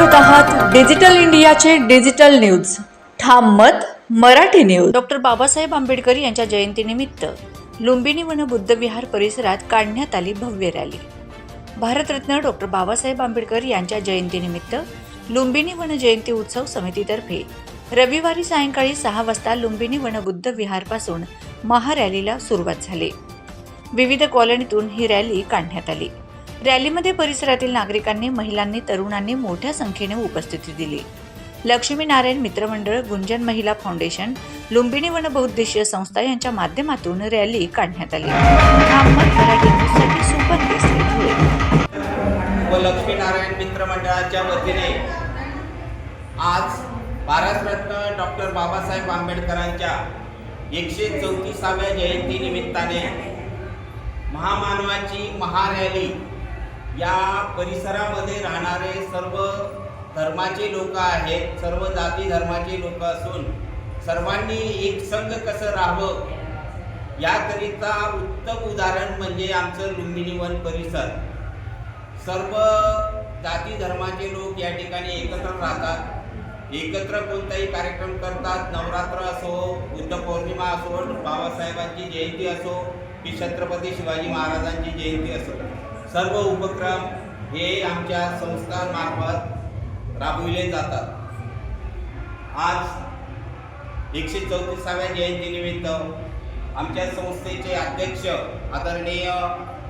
Digital इंडियाचे digital news. Tham Mat Marathi news. Doctor Babasaheb Ambedkar यांच्या जयंतीनिमित्त Lumbini one Buddha विहार परिसरात काढण्यात आली भव्य रॅली. भारतरत्न डॉक्टर बाबासाहेब आंबेडकर यांच्या जयंतीनिमित्त लुंबिनी वन जयंती उत्सव समितीतर्फे रविवारी सायंकाळी सहा वाजता लुंबिनी वन बुद्ध विहारपासून महारॅलीला सुरुवात झाली. विविध कॉलनीतून ही रॅली काढण्यात आली. रॅलीमध्ये परिसरातील नागरिकांनी महिलांनी तरुणांनी मोठ्या संख्येने उपस्थिती दिली. लक्ष्मीनारायण मित्रमंडळ गुंजन महिला फाउंडेशन लुंबिनी वन बहुद्देशीय संस्था यांच्या माध्यमातून रॅली काढण्यात आली. ठाममत सुपर व लक्ष्मीनारायण मित्र मंडळाच्या वतीने आज भारतरत्न डॉक्टर बाबासाहेब आंबेडकरांच्या एकशे चौतीसाव्या जयंती निमित्ताने महामानवाची महारॅली या परिसरामध्ये राहणारे सर्व धर्माचे लोक आहेत सर्व जाती धर्माचे लोक असून सर्वांनी एकसंघ कसं राहावं याकरिता उत्तम उदाहरण म्हणजे आमचं लुंबिनी वन परिसर. सर्व जाती धर्माचे लोक या ठिकाणी एकत्र राहतात. एकत्र कोणताही कार्यक्रम करतात. नवरात्र असो बुद्ध पौर्णिमा असो बाबासाहेबांची जयंती असो की छत्रपती शिवाजी महाराजांची जयंती असो. सर्व उपक्रम हे आमच्या संस्थांमार्फत राबविले जातात. आज एकशे चौतीसाव्या जयंतीनिमित्त आमच्या संस्थेचे अध्यक्ष आदरणीय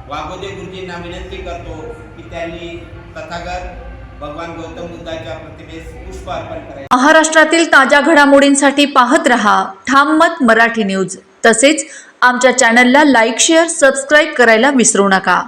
वाघोदे गुरुजींना विनंती करतो की त्यांनी तथागत भगवान गौतम बुद्धाच्या प्रतिमेस पुष्प अर्पण करायचे. महाराष्ट्रातील ताज्या घडामोडींसाठी पाहत रहा ठाम मत मराठी न्यूज. तसेच आमच्या चॅनलला लाईक शेअर सबस्क्राईब करायला विसरू नका.